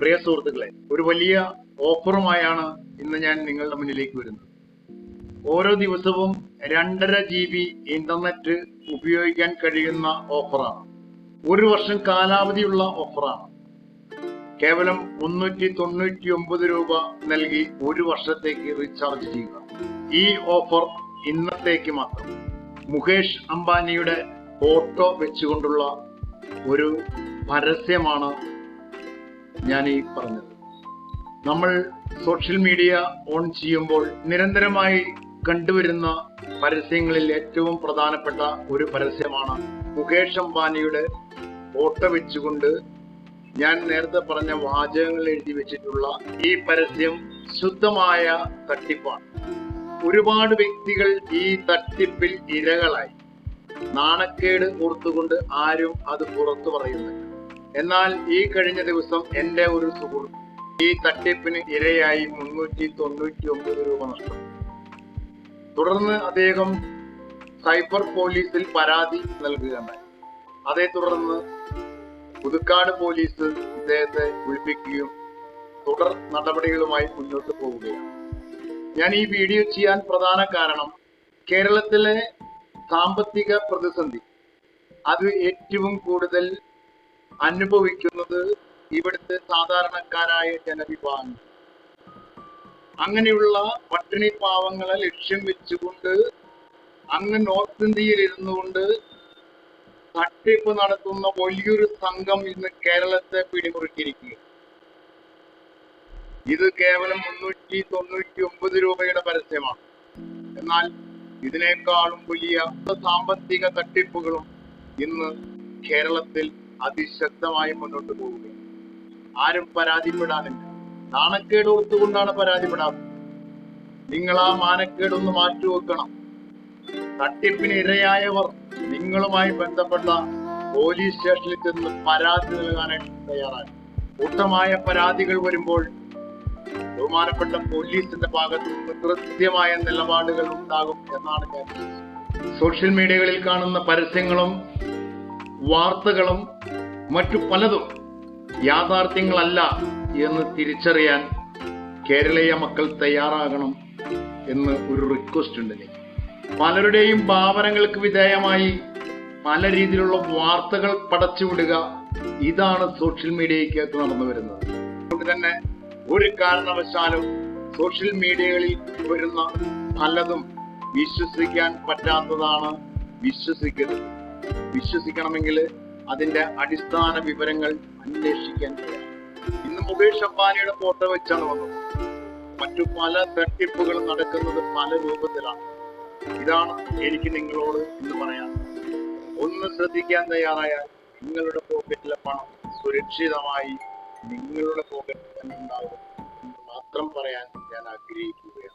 പ്രിയ സുഹൃത്തുക്കളെ ഒരു വലിയ ഓഫറുമായാണ് ഇന്ന് ഞാൻ നിങ്ങളുടെ മുന്നിലേക്ക് വരുന്നത്. ഓരോ ദിവസവും രണ്ടര ജി ബി ഇന്റർനെറ്റ് ഉപയോഗിക്കാൻ കഴിയുന്ന ഓഫറാണ്. ഒരു വർഷം കാലാവധിയുള്ള ഓഫറാണ്. കേവലം മുന്നൂറ്റി തൊണ്ണൂറ്റി ഒമ്പത് രൂപ നൽകി ഒരു വർഷത്തേക്ക് റീചാർജ് ചെയ്യുക. ഈ ഓഫർ ഇന്നത്തേക്ക് മാത്രം. മുകേഷ് അംബാനിയുടെ ഫോട്ടോ വെച്ചുകൊണ്ടുള്ള ഒരു പരസ്യമാണ് ഞാൻ ഈ പറഞ്ഞത്. നമ്മൾ സോഷ്യൽ മീഡിയ ഓൺ ചെയ്യുമ്പോൾ നിരന്തരമായി കണ്ടുവരുന്ന പരസ്യങ്ങളിൽ ഏറ്റവും പ്രധാനപ്പെട്ട ഒരു പരസ്യമാണ് മുകേഷ് അംബാനിയുടെ ഫോട്ടോ വെച്ചുകൊണ്ട് ഞാൻ നേരത്തെ പറഞ്ഞ വാചകങ്ങൾ എഴുതി വെച്ചിട്ടുള്ള ഈ പരസ്യം ശുദ്ധമായ തട്ടിപ്പാണ്. ഒരുപാട് വ്യക്തികൾ ഈ തട്ടിപ്പിൽ ഇരകളായി. നാണക്കേട് ഓർത്തുകൊണ്ട് ആരും അത് പുറത്തു പറയുന്നില്ല. എന്നാൽ ഈ കഴിഞ്ഞ ദിവസം എന്റെ ഒരു സുഹൃത്ത് ഈ തട്ടിപ്പിന് ഇരയായി മുന്നൂറ്റി തൊണ്ണൂറ്റി ഒമ്പത് രൂപ നഷ്ടം. തുടർന്ന് അദ്ദേഹം സൈബർ പോലീസിൽ പരാതി നൽകുകയുണ്ടായി. അതേ തുടർന്ന് പുതുക്കാട് പോലീസ് ഇദ്ദേഹത്തെ വിളിപ്പിക്കുകയും തുടർ നടപടികളുമായി മുന്നോട്ട് പോവുകയാണ്. ഞാൻ ഈ വീഡിയോ ചെയ്യാൻ പ്രധാന കാരണം കേരളത്തിലെ സാമ്പത്തിക പ്രതിസന്ധി അത് ഏറ്റവും കൂടുതൽ അനുഭവിക്കുന്നത് ഇവിടുത്തെ സാധാരണക്കാരായ ജനവിഭാഗങ്ങൾ അങ്ങനെയുള്ള പട്ടിണി പാവങ്ങളെ ലക്ഷ്യം വെച്ചുകൊണ്ട് അങ്ങ് നോർത്ത് ഇന്ത്യയിൽ ഇരുന്നുകൊണ്ട് തട്ടിപ്പ് നടത്തുന്ന വലിയൊരു സംഘം ഇന്ന് കേരളത്തെ പിടിമുറുക്കിയിരിക്കുക ഇത് കേവലം മുന്നൂറ്റി തൊണ്ണൂറ്റി ഒമ്പത് രൂപയുടെ പരസ്യമാണ്. എന്നാൽ ഇതിനേക്കാളും വലിയ സാമ്പത്തിക തട്ടിപ്പുകളും ഇന്ന് കേരളത്തിൽ അതിശക്തമായി മുന്നോട്ട് പോവുക ആരും പരാതിപ്പെടാനില്ല. നാണക്കേട് ഓർത്തുകൊണ്ടാണ് പരാതിപ്പെടാത്തത്. നിങ്ങൾ ആ മാനക്കേടൊന്ന് മാറ്റിവെക്കണം. തട്ടിപ്പിന് ഇരയായവർ നിങ്ങളുമായി ബന്ധപ്പെട്ട പോലീസ് സ്റ്റേഷനിൽ ചെന്ന് പരാതി നൽകാനായിട്ട് തയ്യാറായി. കൂട്ടമായ പരാതികൾ വരുമ്പോൾ ബഹുമാനപ്പെട്ട പോലീസിന്റെ ഭാഗത്ത് നിന്ന് കൃത്യമായ നിലപാടുകൾ ഉണ്ടാകും എന്നാണ് ഞാൻ സോഷ്യൽ മീഡിയകളിൽ കാണുന്ന പരസ്യങ്ങളും വാർത്തകളും മറ്റു പലതും യാഥാർത്ഥ്യങ്ങളല്ല എന്ന് തിരിച്ചറിയാൻ കേരളീയ മക്കൾ തയ്യാറാകണം എന്ന് ഒരു റിക്വസ്റ്റ് ഉണ്ട് എനിക്ക്. പലരുടെയും ഭാവനകൾക്ക് വിധേയമായി പല രീതിയിലുള്ള വാർത്തകൾ പടച്ചുവിടുക ഇതാണ് സോഷ്യൽ മീഡിയയ്ക്കകത്ത് നടന്നു വരുന്നത്. അതുകൊണ്ട് തന്നെ ഒരു കാരണവശാലും സോഷ്യൽ മീഡിയകളിൽ വരുന്ന പലതും വിശ്വസിക്കാൻ പറ്റാത്തതാണ് വിശ്വസിക്കരുത് വിശ്വസിക്കണമെങ്കിൽ അതിന്റെ അടിസ്ഥാന വിവരങ്ങൾ അന്വേഷിക്കാൻ ഇന്ന് മുകേഷ് അംബാനിയുടെ ഫോട്ടോ വെച്ചാണ് വന്നത്. മറ്റു പല തട്ടിപ്പുകൾ നടക്കുന്നത് പല രൂപത്തിലാണ്. ഇതാണ് എനിക്ക് നിങ്ങളോട് എന്ന് പറയാൻ ഒന്ന് ശ്രദ്ധിക്കാൻ തയ്യാറായാൽ നിങ്ങളുടെ പോക്കറ്റിലെ പണം സുരക്ഷിതമായി നിങ്ങളുടെ പോക്കറ്റിൽ തന്നെ ഉണ്ടാകും മാത്രം പറയാൻ ഞാൻ ആഗ്രഹിക്കുകയാണ്.